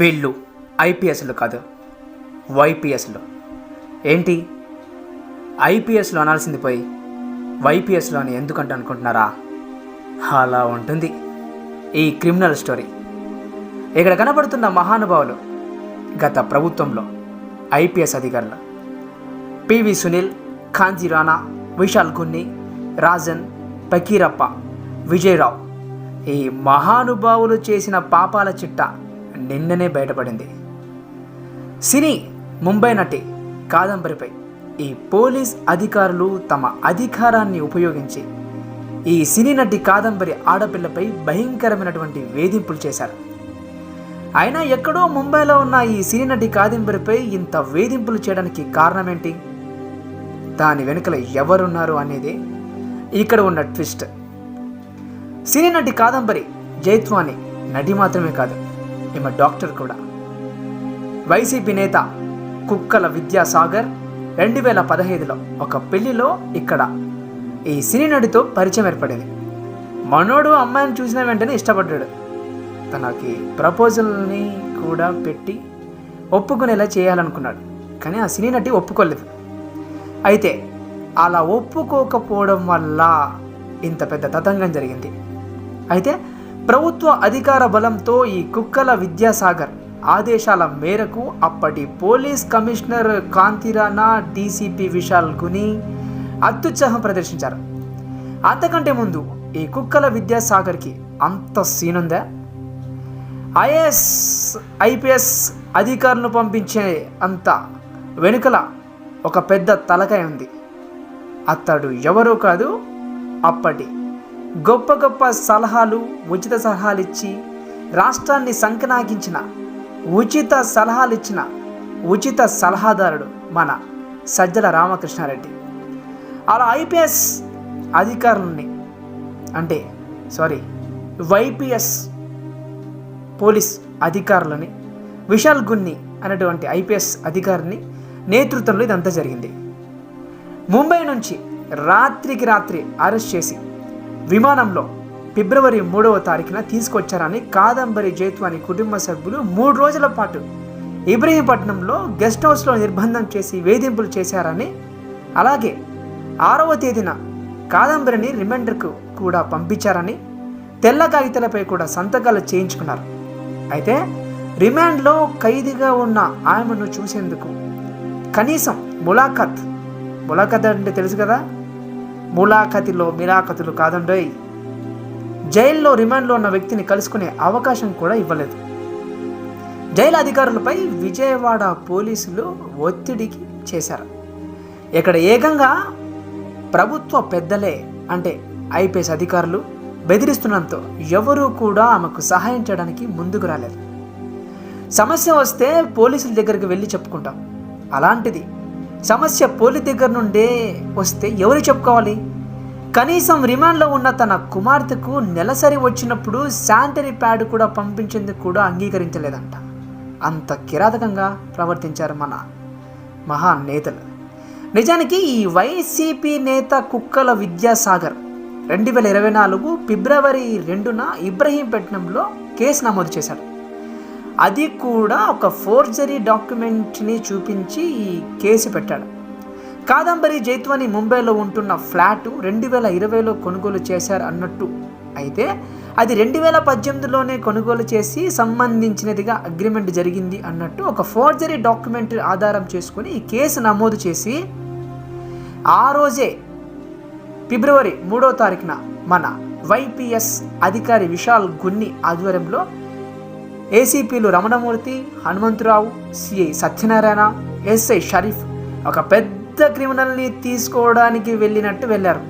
వీళ్ళు ఐపీఎస్లు కాదు వైపీఎస్లు. ఏంటి? ఐపీఎస్లో అనాల్సింది పోయి వైపీఎస్లో అని ఎందుకంటే అనుకుంటున్నారా? అలా ఉంటుంది ఈ క్రిమినల్ స్టోరీ. ఇక్కడ కనబడుతున్న మహానుభావులు గత ప్రభుత్వంలో ఐపీఎస్ అధికారులు. పివి సునీల్ కాంజీ రాణా విశాల్ గున్ని రాజన్ పకీరప్ప విజయరావు. ఈ మహానుభావులు చేసిన పాపాల చిట్ట నిన్ననే బయటపడింది. సినీ ముంబై నటి కాదంబరిపై ఈ పోలీస్ అధికారులు తమ అధికారాన్ని ఉపయోగించి ఈ సినీ నటి కాదంబరి ఆడపిల్లపై భయంకరమైనటువంటి వేధింపులు చేశారు. అయినా ఎక్కడో ముంబైలో ఉన్న ఈ సినీ నటి కాదంబరిపై ఇంత వేధింపులు చేయడానికి కారణమేంటి? దాని వెనుకల ఎవరున్నారు అనేది ఇక్కడ ఉన్న ట్విస్ట్. సినీ నటి కాదంబరి జైత్వాని నటి మాత్రమే కాదు. ఈమె డాక్టర్ కూడా. వైసీపీ నేత కుక్కల విద్యాసాగర్ రెండు వేల పదహైదులో ఒక పెళ్ళిలో ఇక్కడ ఈ సినీ నటితో పరిచయం ఏర్పడింది. మనోడు అమ్మాయిని చూసిన వెంటనే ఇష్టపడ్డాడు. తనకి ప్రపోజల్ని కూడా పెట్టి ఒప్పుకునేలా చేయాలనుకున్నాడు. కానీ ఆ సినీ నటి ఒప్పుకోలేదు. అయితే అలా ఒప్పుకోకపోవడం వల్ల ఇంత పెద్ద తతంగం జరిగింది. అయితే ప్రభుత్వ అధికార బలంతో ఈ కుక్కల విద్యాసాగర్ ఆదేశాల మేరకు అప్పటి police commissioner Kanthi Rana DCP Vishal Guni అత్యుత్సాహం ప్రదర్శించారు. అంతకంటే ముందు ఈ కుక్కల విద్యాసాగర్కి అంత సీనుందా ఐఏఎస్ ఐపీఎస్ అధికారులను పంపించే అంత వెనుకల ఒక పెద్ద తలకాయ ఉంది. అతడు ఎవరో కాదు అప్పటి గొప్ప గొప్ప సలహాలు ఉచిత సలహాలు ఇచ్చి రాష్ట్రాన్ని సంకనాగించిన ఉచిత సలహాలు ఇచ్చిన ఉచిత సలహాదారుడు మన సజ్జల రామకృష్ణారెడ్డి. అలా ఐపీఎస్ అధికారులని అంటే సారీ వైపీఎస్ పోలీస్ అధికారులని విశాల్ గున్ని అనేటువంటి ఐపీఎస్ అధికారిని నేతృత్వంలో ఇదంతా జరిగింది. ముంబై నుంచి రాత్రికి రాత్రి అరెస్ట్ చేసి విమానంలో ఫిబ్రవరి మూడవ తారీఖున తీసుకొచ్చారని కాదంబరి జైత్వాని కుటుంబ సభ్యులు మూడు రోజుల పాటు ఇబ్రహీంపట్నంలో గెస్ట్ హౌస్లో నిర్బంధం చేసి వేధింపులు చేశారని అలాగే ఆరవ తేదీన కాదంబరిని రిమైండర్కు కూడా పంపించారని తెల్ల కాగితాలపై కూడా సంతకాలు చేయించుకున్నారు. అయితే రిమాండ్లో ఖైదీగా ఉన్న ఆమెను చూసేందుకు కనీసం ములాఖత్ ములాఖత్ అంటే తెలుసు కదా? ములాఖతిలో మిరాఖతులు కాదండోయ్. జైల్లో రిమాండ్లో ఉన్న వ్యక్తిని కలుసుకునే అవకాశం కూడా ఇవ్వలేదు. జైలు అధికారులపై విజయవాడ పోలీసులు ఒత్తిడికి చేశారు. ఇక్కడ ఏకంగా ప్రభుత్వ పెద్దలే అంటే ఐపీఎస్ అధికారులు బెదిరిస్తున్నంతో ఎవరూ కూడా ఆమెకు సహాయం చేయడానికి ముందుకు రాలేదు. సమస్య వస్తే పోలీసుల దగ్గరికి వెళ్ళి చెప్పుకుంటాం. అలాంటిది సమస్య పోలీస్ దగ్గర నుండే వస్తే ఎవరు చెప్పుకోవాలి? కనీసం రిమాండ్లో ఉన్న తన కుమార్తెకు నెలసరి వచ్చినప్పుడు శానిటరీ ప్యాడ్ కూడా పంపించేందుకు కూడా అంగీకరించలేదంట. అంత కిరాతకంగా ప్రవర్తించారు మన మహా నేతలు నిజానికి ఈ వైసీపీ నేత కుక్కల విద్యాసాగర్ రెండు వేల ఇరవై నాలుగు ఫిబ్రవరి రెండున ఇబ్రహీంపట్నంలో కేసు నమోదు చేశాడు. అది కూడా ఒక ఫోర్జరీ డాక్యుమెంట్ని చూపించి ఈ కేసు పెట్టాడు. కాదంబరి జైత్వాని ముంబైలో ఉంటున్న ఫ్లాటు రెండు వేల ఇరవైలో కొనుగోలు చేశారు అన్నట్టు. అయితే అది రెండు వేల పద్దెనిమిదిలోనే కొనుగోలు చేసి సంబంధించినదిగా అగ్రిమెంట్ జరిగింది అన్నట్టు ఒక ఫోర్జరీ డాక్యుమెంట్ ఆధారం చేసుకుని ఈ కేసు నమోదు చేసి ఆ రోజే ఫిబ్రవరి మూడో తారీఖున మన వైపిఎస్ అధికారి విశాల్ గున్ని ఆధ్వర్యంలో ఏసీపీలు రమణమూర్తి హనుమంతరావు సిఐ సత్యనారాయణ ఎస్ఐ షరీఫ్ ఒక పెద్ద క్రిమినల్ని తీసుకోవడానికి వెళ్ళినట్టు వెళ్ళారు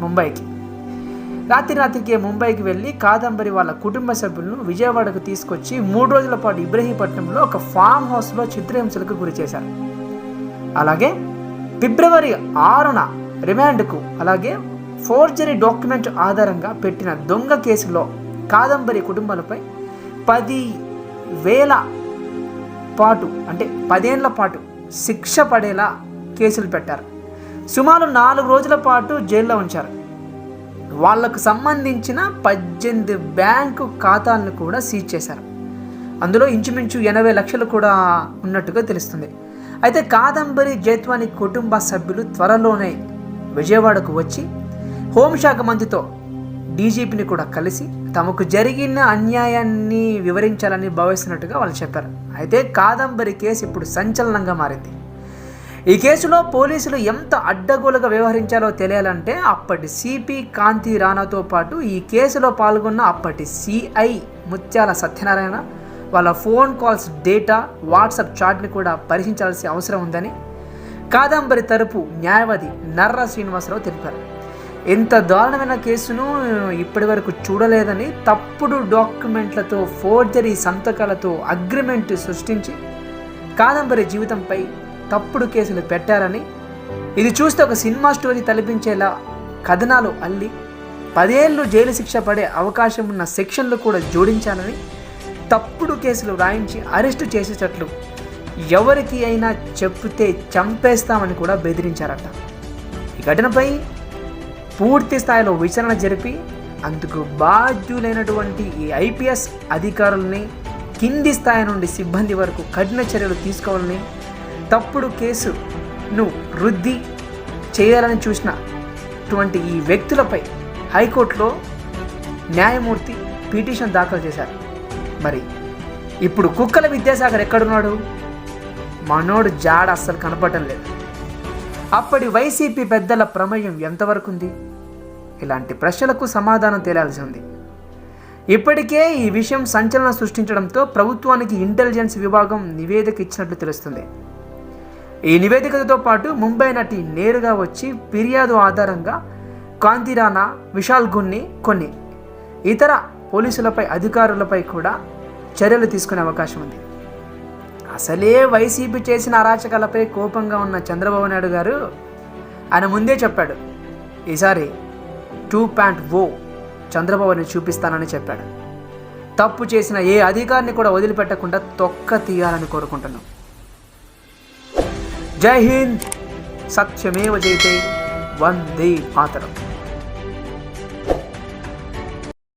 ముంబైకి. రాత్రి రాత్రికే ముంబైకి వెళ్ళి కాదంబరి వాళ్ళ కుటుంబ సభ్యులను విజయవాడకు తీసుకొచ్చి మూడు రోజుల పాటు ఇబ్రహీపట్నంలో ఒక ఫామ్ హౌస్లో చిత్రహింసలకు గురి చేశారు. అలాగే ఫిబ్రవరి ఆరున రిమాండ్కు అలాగే ఫోర్జరీ డాక్యుమెంట్ ఆధారంగా పెట్టిన దొంగ కేసులో కాదంబరి కుటుంబాలపై పది వేల పాటు అంటే పదేళ్ళ పాటు శిక్ష పడేలా కేసులు పెట్టారు. సుమారు నాలుగు రోజుల పాటు జైల్లో ఉంచారు. వాళ్ళకు సంబంధించిన పద్దెనిమిది బ్యాంకు ఖాతాలను కూడా సీజ్ చేశారు. అందులో ఇంచుమించు ఎనభై లక్షలు కూడా ఉన్నట్టుగా తెలుస్తుంది. అయితే కాదంబరి జైత్వాని కుటుంబ సభ్యులు త్వరలోనే విజయవాడకు వచ్చి హోంశాఖ మంత్రితో డీజీపీని కూడా కలిసి తమకు జరిగిన అన్యాయాన్ని వివరించాలని భావిస్తున్నట్టుగా వాళ్ళు చెప్పారు. అయితే కాదంబరి కేసు ఇప్పుడు సంచలనంగా మారింది. ఈ కేసులో పోలీసులు ఎంత అడ్డగోలుగా వ్యవహరించాలో తెలియాలంటే అప్పటి సిపి కాంతి రాణాతో పాటు ఈ కేసులో పాల్గొన్న అప్పటి సిఐ ముత్యాల సత్యనారాయణ వాళ్ళ ఫోన్ కాల్స్ డేటా వాట్సాప్ చాట్ని కూడా పరిశీలించాల్సిన అవసరం ఉందని కాదంబరి తరపు న్యాయవాది నర్ర శ్రీనివాసరావు తెలిపారు. ఇంత దారుణమైన కేసును ఇప్పటి వరకు చూడలేదని తప్పుడు డాక్యుమెంట్లతో ఫోర్జరీ సంతకాలతో అగ్రిమెంట్ సృష్టించి కాదంబరి జీవితంపై తప్పుడు కేసులు పెట్టారని ఇది చూస్తే ఒక సినిమా స్టోరీ తలపించేలా కథనాలు అల్లి పదేళ్ళు జైలు శిక్ష పడే అవకాశం ఉన్న సెక్షన్లు కూడా జోడించాలని తప్పుడు కేసులు రాయించి అరెస్టు చేసేటట్లు ఎవరికి అయినా చెప్తే చంపేస్తామని కూడా బెదిరించారట. ఈ ఘటనపై పూర్తి స్థాయిలో విచారణ జరిపి అందుకు బాధ్యులైనటువంటి ఈ ఐపీఎస్ అధికారుల్ని కింది స్థాయి నుండి సిబ్బంది వరకు కఠిన చర్యలు తీసుకోవాలని తప్పుడు కేసును వృద్ధి చేయాలని చూసినటువంటి ఈ వ్యక్తులపై హైకోర్టులో న్యాయమూర్తి పిటిషన్ దాఖలు చేశారు. మరి ఇప్పుడు కుక్కల విద్యాసాగర్ ఎక్కడున్నాడు? మనోడు జాడ అస్సలు కనపడటం లేదు. అప్పటి వైసీపీ పెద్దల ప్రమేయం ఎంతవరకు ఉంది ఇలాంటి ప్రశ్నలకు సమాధానం తేలాల్సి ఉంది. ఇప్పటికే ఈ విషయం సంచలనం సృష్టించడంతో ప్రభుత్వానికి ఇంటెలిజెన్స్ విభాగం నివేదిక ఇచ్చినట్లు తెలుస్తుంది. ఈ నివేదికతో పాటు ముంబై నటి నేరుగా వచ్చి ఫిర్యాదు ఆధారంగా కాంతిరానా విశాల్ గున్ని కొన్ని ఇతర పోలీసులపై అధికారులపై కూడా చర్యలు తీసుకునే అవకాశం ఉంది. అసలే వైసీపీ చేసిన అరాచకాలపై కోపంగా ఉన్న చంద్రబాబు నాయుడు గారు ఆయన ముందే చెప్పాడు ఈసారి టూ పాయింట్ ఓ చంద్రబాబుని చూపిస్తానని చెప్పాడు. తప్పు చేసిన ఏ అధికారిని కూడా వదిలిపెట్టకుండా తొక్క తీయాలని కోరుకుంటున్నాం. జై హింద్ సత్యమేవ జైతే వందే మాతరం.